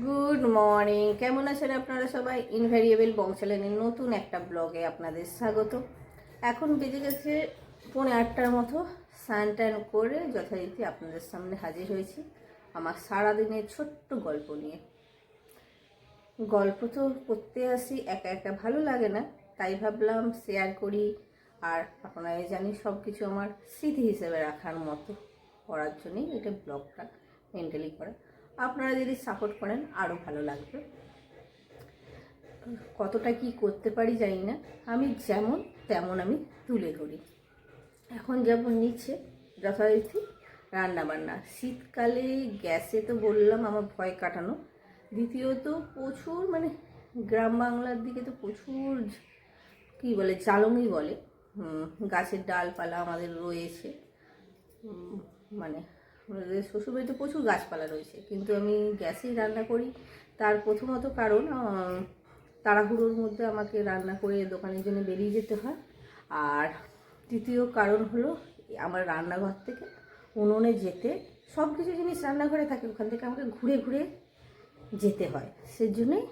Good morning কেমন আছেন আপনারা সবাই? ইনভ্যারিয়েবল বংশালেনের নতুন একটা ব্লগে আপনাদের স্বাগত। এখন বেজে গেছে পৌনে আটটার মতো। স্নান টান করে যথারীতি আপনাদের সামনে হাজির হয়েছি আমার সারাদিনের ছোট্ট গল্প নিয়ে। গল্প তো করতে আসি, একা একা ভালো লাগে না, তাই ভাবলাম শেয়ার করি। আর আপনারা জানি সব কিছু আমার স্মৃতি হিসেবে রাখার মতো করার জন্যই এটা ব্লগটা মেন্টালি করা। আপনারা যদি সাপোর্ট করেন আরও ভালো লাগবে। কতটা কি করতে পারি জানি না। আমি যেমন তেমন আমি তুলে ধরি। এখন যেমন নিচ্ছে যথারীতি রান্নাবান্না। শীতকালে গ্যাসে তো বললাম, আমার ভয় কাটানো। দ্বিতীয়ত প্রচুর মানে গ্রাম বাংলার দিকে তো প্রচুর কি বলে জ্বালনি বলে। গাছের ডালপালা আমাদের রয়েছে। মানে আমাদের শ্বশুরবাড়িতে প্রচুর গাছপালা রয়েছে। কিন্তু আমি গ্যাসেই রান্না করি। তার প্রথমত কারণ তাড়াহুড়োর মধ্যে আমাকে রান্না করে দোকানের জন্য বেরিয়ে যেতে হয়। আর তৃতীয় কারণ হলো, আমার রান্নাঘর থেকে উনুনে যেতে সব কিছু জিনিস রান্নাঘরে থাকে, ওখান থেকে আমাকে ঘুরে ঘুরে যেতে হয়। সেজন্যই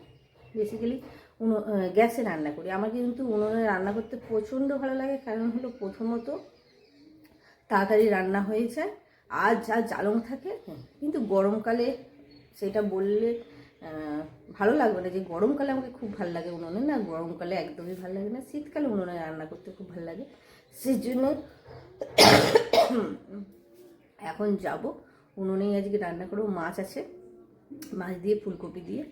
বেসিক্যালি উনো গ্যাসে রান্না করি। আমার কিন্তু উনুনে রান্না করতে প্রচণ্ড ভালো লাগে। কারণ হলো প্রথমত তাড়াতাড়ি রান্না হয়ে যায়। আর যা জ্বালন থাকে, কিন্তু গরমকালে সেটা বললে ভালো লাগবে না। যে গরমকালে আমাকে খুব ভালো লাগে উনুনে, না গরমকালে একদমই ভালো লাগে না। শীতকালে উনুনে রান্না করতে খুব ভালো লাগে। সেই জন্য এখন যাব। উনুনেই আজকে রান্না করব। মাছ আছে। মাছ দিয়ে ফুলকপি দিয়ে।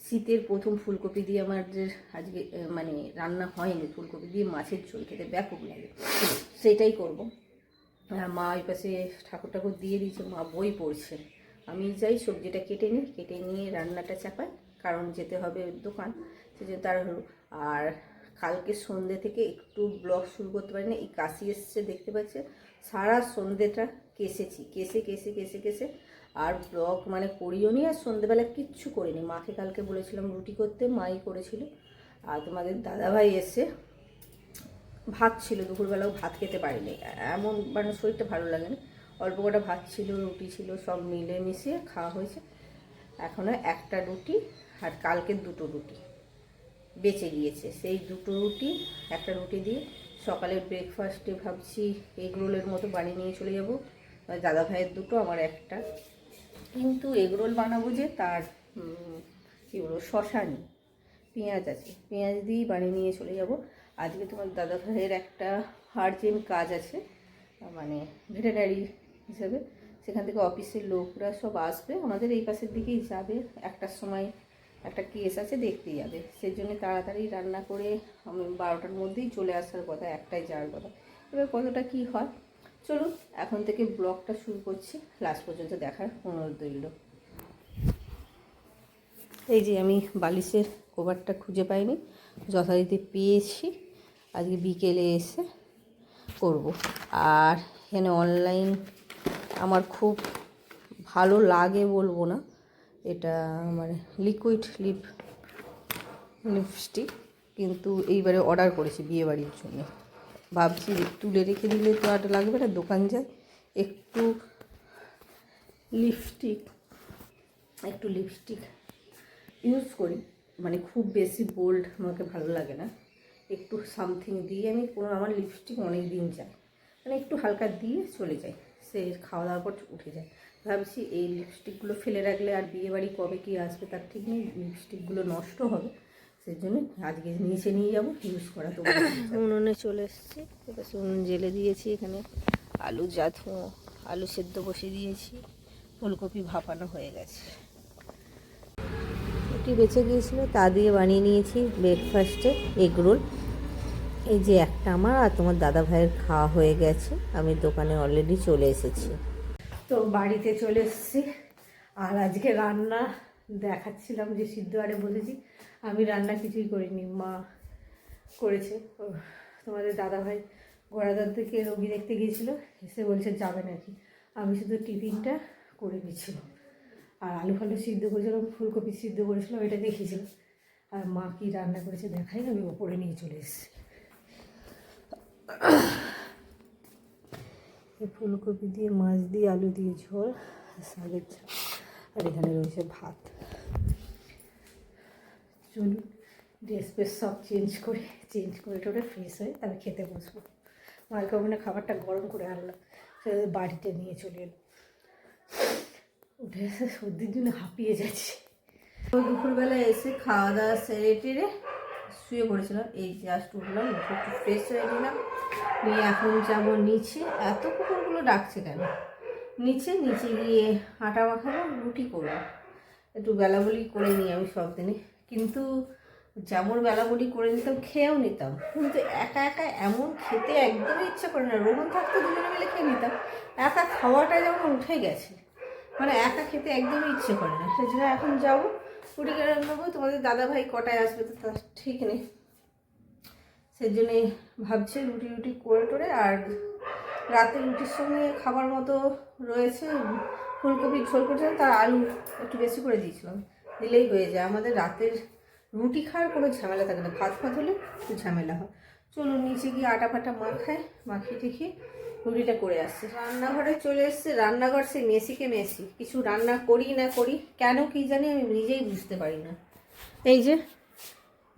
শীতের প্রথম ফুলকপি দিয়ে আমাদের আজকে মানে রান্না হয়নি। ফুলকপি দিয়ে মাছের ঝোল খেতে ব্যাপক লাগে। সেটাই করব। মা ওই পাশে ঠাকুর ঠাকুর দিয়ে দিয়েছে, মা বই পড়ছে। আমি যাই সবজিটা কেটে নিই, কেটে নিয়ে রান্নাটা চাপাই, কারণ যেতে হবে দোকান। সেজন্য তাড়াহুড়ো। আর কালকে সন্ধ্যে থেকে একটু ব্লগ শুরু করতে পারি না এই কাশি এসছে, দেখতে পাচ্ছে। সারা সন্ধ্যেটা কেসেছি, কেসে কেসে কেসে কেসে। আর ব্লগ মানে করিও নি, আর সন্ধ্যেবেলা কিচ্ছু করিনি। মাকে কালকে বলেছিলাম রুটি করতে, মাই করেছিল। আর তোমাদের দাদাভাই এসে ভাত ছিল, দুপুরবেলাও ভাত খেতে পারিনি। এমন মানে শরীরটা ভালো লাগে না অল্প কটা ভাত ছিল, রুটি ছিল, সব মিলে মিশিয়ে খাওয়া হয়েছে। এখনও একটা রুটি আর কালকের দুটো রুটি বেঁচে গিয়েছে। সেই দুটো রুটি, একটা রুটি দিয়ে সকালের ব্রেকফাস্টে ভাবছি এগ রোলের মতো বানিয়ে নিয়ে চলে যাব। দাদা ভাইয়ের দুটো, আমার একটা। কিন্তু এগ রোল বানাবো যে তার কী বলব, শশা নেই। পেঁয়াজ আছে। পেঁয়াজ দিয়েই বানিয়ে নিয়ে চলে যাব। আজকে তোমার দাদা ভাইয়ের একটা আর্জেন্ট কাজ আছে মানে ভেটেনারি হিসেবে। সেখান থেকে অফিসের লোকরা সব আসবে, আমাদের এই পাশের দিকেই যাবে। একটার সময় একটা কেস আছে, দেখতে যাবে। সেই জন্য তাড়াতাড়ি রান্না করে আমি বারোটার মধ্যেই চলে আসার কথা, একটাই যাওয়ার কথা। এবার কতটা কি হয়? চলুন, এখন থেকে ব্লগটা শুরু করছি। লাস্ট পর্যন্ত দেখার অনুরোধ রইল। এই যে আমি বালিশের কভারটা খুঁজে পাইনি, যথারীতি পেয়েছি। আজকে বিকেলে এসে করব। আর এখানে অনলাইন আমার খুব ভালো লাগে বলব না। এটা মানে লিকুইড লিপ লিপস্টিক কিন্তু এইবারে অর্ডার করেছি বিয়েবাড়ির জন্য। ভাবছি তুলে রেখে দিলে তো আর লাগবে না, দোকান যায় একটু লিপস্টিক একটু লিপস্টিক ইউজ করি। মানে খুব বেশি বোল্ড আমাকে ভালো লাগে না। একটু সামথিং দিয়ে আমি কোনো আমার লিপস্টিক অনেক দিন যায়। মানে একটু হালকা দিয়ে চলে যায়, সে খাওয়া দাওয়ার পর উঠে যায়। ভাবছি এই লিপস্টিকগুলো ফেলে রাখলে আর বিয়ে বাড়ি কবে কি আসবে, তার ঠিক নেই লিপস্টিকগুলো নষ্ট হবে সেই জন্য আজকে নিচে নিয়ে যাব ইউজ করা তো উনুনে চলে এসেছি, এবার উনুন জেলে দিয়েছি এখানে। আলু জাথু আলু সেদ্ধ বসিয়ে দিয়েছি, ফুলকপি ভাপানো হয়ে গেছে। রুটি বেঁচে গিয়েছিল, তা দিয়ে বানিয়ে নিয়েছি ব্রেকফাস্টে এগ রোল এই যে একটা আমার আর তোমার দাদা ভাইয়ের খাওয়া হয়ে গেছে, আমি দোকানে অলরেডি চলে এসেছি। তো বাড়িতে চলে এসেছি, আর আজকে রান্না দেখাচ্ছিলাম যে সিদ্ধ আরে বলেছি, আমি রান্না কিছুই করিনি, মা করেছে। তোমাদের দাদা ভাই গোড়াদার থেকে রোগী দেখতে গিয়েছিল, এসে বলছে যাবে নাকি। আমি শুধু টিফিনটা করে নিয়েছিলাম আর আলু ফালু সিদ্ধ করেছিলাম, ফুলকপি সিদ্ধ করেছিলাম, এটা দেখিয়েছিলাম আর মা কি রান্না করেছে দেখাই আমি ওপরে নিয়ে চলে এসেছি। ফুলকপি দিয়ে, মাছ দিয়ে, আলু দিয়ে ঝোল শাকের আর এখানে রয়েছে ভাত। চলুন ড্রেস ফ্রেস সব চেঞ্জ করে চেঞ্জ করে টোরে ফ্রেশ হয়ে তবে খেতে বসবো। মায়ের ওখানে খাবারটা গরম করে আনলাম। সে বাড়িতে নিয়ে চলে এলো। উঠে এসে সর্দির জন্য হাঁপিয়ে যাচ্ছে। দুপুরবেলা এসে খাওয়া দাওয়া সেরে টেরে শুয়ে পড়েছিলাম, এই জাস্ট উঠলাম, উঠে একটু ফ্রেশ হয়ে নিলাম নিয়ে এখন যাব নিচে। এত কুকুরগুলো ডাকছে কেন? নিচে নিচে গিয়ে আটা মাখাবো, রুটি করব। একটু বেলা বলি করে নিই আমি সব দিনে। কিন্তু যেমন বেলা বলি করে নিতাম, খেয়েও নিতাম। কিন্তু একা একা এমন খেতে একদমই ইচ্ছা করে না। রোহন থাকতে দুজনে মিলে খেয়ে নিতাম। একা খাওয়াটা যেমন উঠে গেছে মানে একা খেতে একদমই ইচ্ছে করে না। সেই জন্য এখন যাব রুটি করে নেব তোমাদের দাদা ভাই কটায় আসবে তো তার ঠিক নেই। সেই জন্যে ভাবছি রুটি রুটি করে টোরে আর রাতে রুটির সঙ্গে খাবার মতো রয়েছে ফুলকপির ঝোল করেছিলাম তার আলু একটু বেশি করে দিয়েছিলাম। দিলেই হয়ে যায়। আমাদের রাতের রুটি খাওয়ার কোনো ঝামেলা থাকে না। ভাত ভাত হলে একটু ঝামেলা হয়। চলো নিচে গিয়ে আটা ফাটা মাখায় মাখিয়ে টেখিয়ে রুটিটা করে আসছে। রান্নাঘরে চলে এসছে, রান্নাঘর সে মেসিকে মেসি। কিছু রান্না করি না করি, কেন কি জানি আমি নিজেই বুঝতে পারি না। এই যে,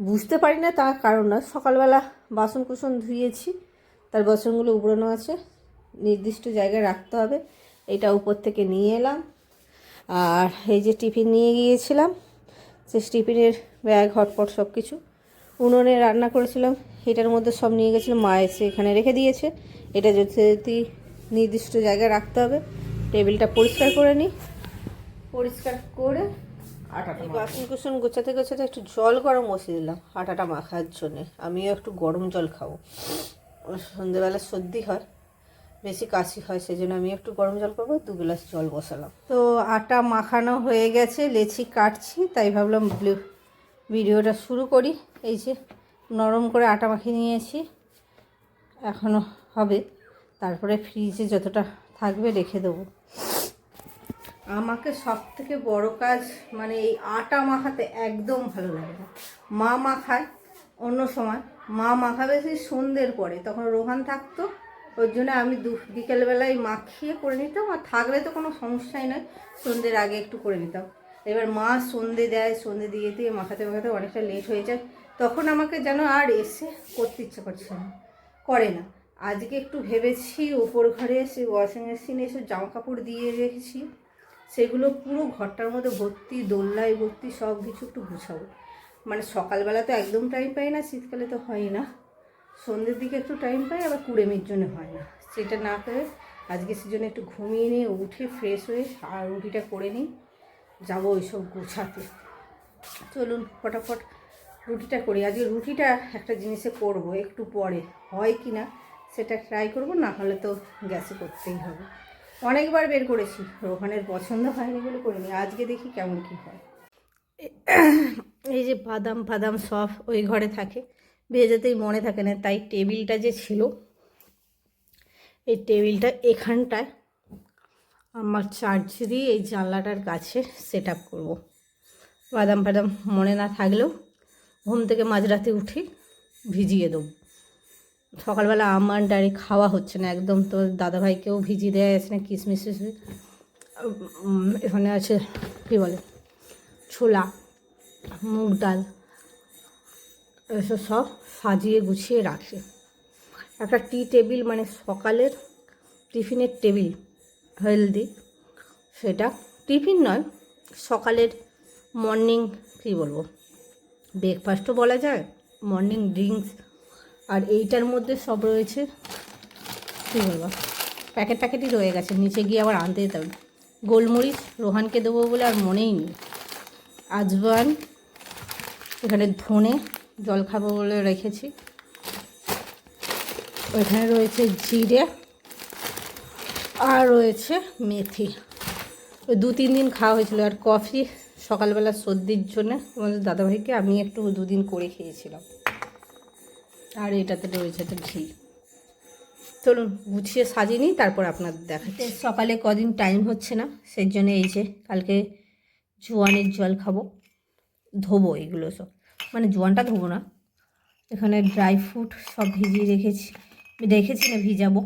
বুঝতে পারি না তার কারণ না সকালবেলা বাসন কুসন ধুয়েছি, তার বাসনগুলো উবড়ানো আছে। নির্দিষ্ট জায়গায় রাখতে হবে। এটা উপর থেকে নিয়ে এলাম। আর এই যে টিফিন নিয়ে গিয়েছিলাম সে টিফিনের ব্যাগ, হটপট সব কিছু উনুনে রান্না করেছিলাম এটার মধ্যে সব নিয়ে গেছিলাম মা এসে এখানে রেখে দিয়েছে। এটা যদি নির্দিষ্ট জায়গায় রাখতে হবে। টেবিলটা পরিষ্কার করে নিই পরিষ্কার করে আটাটা বাসন কুসন গোছাতে গোছাতে একটু জল গরম বসিয়ে দিলাম আটাটা মাখার জন্যে। আমিও একটু গরম জল খাব। সন্ধেবেলা সর্দি হয় বেশি কাশি হয় সেই জন্য আমি একটু গরম জল করব দু গ্লাস জল বসালাম। তো আটা মাখানো হয়ে গেছে লেচি কাটছি তাই ভাবলাম ব্লু- ভিডিওটা শুরু করি। এই যে নরম করে আটা মাখিয়ে নিয়েছি। এখনও হবে। তারপরে ফ্রিজে যতটা থাকবে রেখে দেবো। আমাকে সব থেকে বড় কাজ মানে এই আটা মাখাতে একদম ভালো লাগে না। মা মাখায় অন্য সময়। মা মাখাবে সেই সন্ধ্যের পরে। তখন রোহান থাকতো, ওর জন্য আমি দু, বিকেলবেলায় মাখিয়ে করে নিতাম। আর থাকলে তো কোনো সমস্যাই নয়, সন্ধ্যের আগে একটু করে নিতাম। এবার মা সন্ধে দেয় সন্ধে দিয়ে দিয়ে মাখাতে মাখাতে অনেকটা লেট হয়ে যায়। তখন আমাকে যেন আর এসে করতে ইচ্ছে করছে না, করে না। আজকে একটু ভেবেছি, ওপর ঘরে এসে ওয়াশিং মেশিনে এসে জামা কাপড় দিয়ে রেখেছি। সেগুলো পুরো ঘরটার মধ্যে ভর্তি দোল্লায় ভর্তি সব কিছু একটু গুছাবো। মানে সকালবেলা তো একদম টাইম পাই না, শীতকালে তো হয় না। সন্ধ্যের দিকে একটু টাইম পাই, আবার কুড়েমির জন্য হয় না। সেটা না করে আজকে সেজন্য একটু ঘুমিয়ে নিয়ে উঠে ফ্রেশ হয়ে আর রুটিটা করে নিই। যাব ওইসব গোছাতে। চলুন, ফটাফট রুটিটা করি। আজকে রুটিটা একটা জিনিসে করব, একটু পরে। হয় কি না, সেটা ট্রাই করব, না হলে তো গ্যাসে করতেই হবে। অনেকবার বের করেছি, রোহানের পছন্দ হয়নি বলে করিনি। আজকে দেখি কেমন কি হয়। এই যে বাদাম ফাদাম সব ওই ঘরে থাকে। ভেজাতেই মনে থাকে না, তাই টেবিলটা যে ছিল, এই টেবিলটা এখানটায় আমার চার্জ দিয়ে এই জানলাটার কাছে সেট আপ করব। বাদাম ফাদাম মনে না থাকলেও ঘুম থেকে মাঝরাতে উঠি, ভিজিয়ে দেবো সকালবেলা আমার ডাইরেক্ট খাওয়া হচ্ছে না একদম, তো দাদাভাইকেও ভিজিয়ে দেওয়া আছে না, কিশমিশ। এখানে আছে, কী বলে, ছোলা, মুগ ডাল, এসব সব সাজিয়ে গুছিয়ে রাখে একটা টি টেবিল মানে সকালের টিফিনের টেবিল, হেলদি, সেটা টিফিন নয়, সকালের মর্নিং, কী বলব ব্রেকফাস্টও বলা যায় মর্নিং ড্রিঙ্কস আর এইটার মধ্যে সব রয়েছে, কী বলব প্যাকেট প্যাকেটই রয়ে গেছে। নিচে গিয়ে আবার আনতে যেতে হবে। গোলমরিচ রোহানকে দেবো বলে আর মনেই নেই। আজবান এখানে ধনে জল খাব বলে রেখেছি। ওইখানে রয়েছে জিরে, আর রয়েছে মেথি। দু তিন দিন খাওয়া হয়েছিল, আর কফি সকালবেলা সর্দির জন্য আমাদের দাদাভাইকে আমি একটু দুদিন করে খেয়েছিলাম। আর এটাতে রয়েছে তো ঘি। চলুন গুছিয়ে সাজিয়ে নিই, তারপর আপনাদের দেখাচ্ছি। সকালে কদিন টাইম হচ্ছে না, সেই জন্য এই যে কালকে জোয়ানের জল খাব, ধোবো এগুলো সব। মানে জোয়ানটা ধোবো না, এখানে ড্রাই ফ্রুট সব ভিজিয়ে রেখেছি। রেখেছি না ভিজাবো,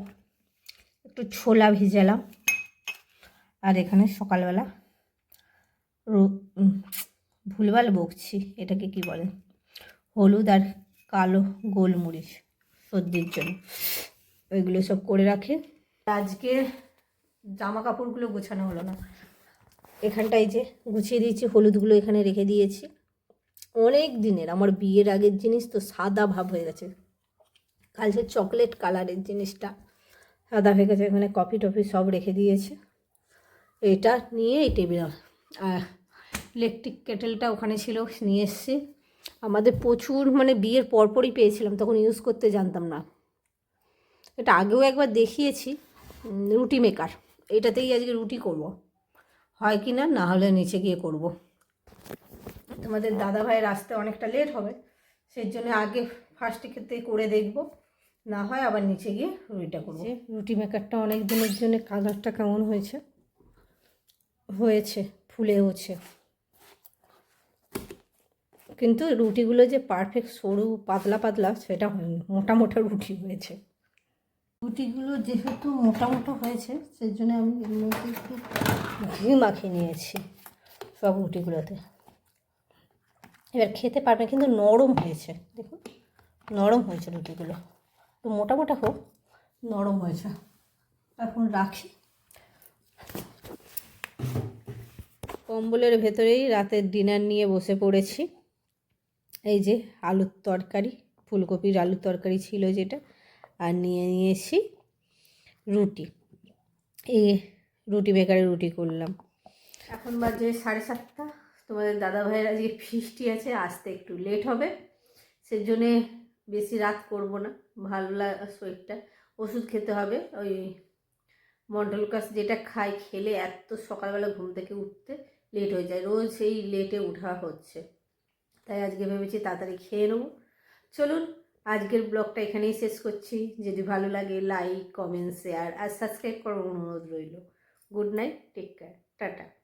একটু ছোলা ভিজালাম। আর এখানে সকালবেলা ভুলভাল বকছি, এটাকে কি বলে? হলুদ আর কালো গোলমরিচ, সর্দির জন্য। ওইগুলো সব করে রাখে। আজকে জামা কাপড়গুলো গোছানো হলো না। এখানটায় যে গুছিয়ে দিয়েছি, হলুদগুলো এখানে রেখে দিয়েছি। অনেক দিনের, আমার বিয়ের আগের জিনিস তো সাদা ভাব হয়ে গেছে। কালকে চকলেট কালারের জিনিসটা সাদা হয়ে গেছে, এখানে কফি টফি সব রেখে দিয়েছে। এটা নিয়ে এই টেবিল ইলেকট্রিক কেটেলটা ওখানে ছিল, নিয়ে এসেছি। আমাদের প্রচুর মানে বিয়ের পরপরই পেয়েছিলাম, তখন ইউজ করতে জানতাম না। এটা আগেও একবার দেখিয়েছি রুটি মেকার এটাতেই আজকে রুটি করব। হয় কি না না হলে নিচে গিয়ে করব। তোমাদের দাদা ভাইয়ের আসতে অনেকটা লেট হবে, সেই জন্য আগে ফার্স্টে ক্ষেত্রে করে দেখব। না হয় আবার নিচে গিয়ে রুটিটা করব। রুটি মেকারটা অনেক দিনের জন্য কালারটা কেমন হয়েছে? হয়েছে। ফুলে হচ্ছে কিন্তু রুটিগুলো যে পারফেক্ট সরু, পাতলা পাতলা, সেটা হয়নি। মোটা মোটা রুটি হয়েছে। রুটিগুলো যেহেতু মোটা মোটা হয়েছে, সেই জন্য আমি এর মধ্যে একটু ঘি মাখিয়ে নিয়েছি সব রুটিগুলোতে। এবার খেতে পারবে কিন্তু নরম হয়েছে। দেখুন, নরম হয়েছে রুটিগুলো। তো মোটা মোটা হোক, নরম হয়েছে। এখন রাখি। কম্বলের ভেতরেই রাতের ডিনার নিয়ে বসে পড়েছি। এই যে আলুর তরকারি, ফুলকপির আলুর তরকারি ছিল যেটা, আর নিয়ে নিয়েছি রুটি। এই রুটি বেকারে রুটি করলাম। এখন বাজে সাড়ে সাতটা। তোমাদের দাদা ভাইয়ের আজকে ফিস্টি আছে, আসতে একটু লেট হবে। সেজন্যে বেশি রাত করব না, ভালো লাগা শরীরটা। ওষুধ খেতে হবে, ওই মন্ডল মন্ডলকাস যেটা খাই খেলে এত সকালবেলা ঘুম থেকে উঠতে লেট হয়ে যায়। রোজ সেই লেটে উঠা হচ্ছে। তাই আজকে ভেবেছি তাড়াতাড়ি খেয়ে নেব। চলুন, আজকের ব্লগটা এখানেই শেষ করছি। যদি ভালো লাগে লাইক কমেন্ট শেয়ার আর সাবস্ক্রাইব করার অনুরোধ রইল। Good night take care tata.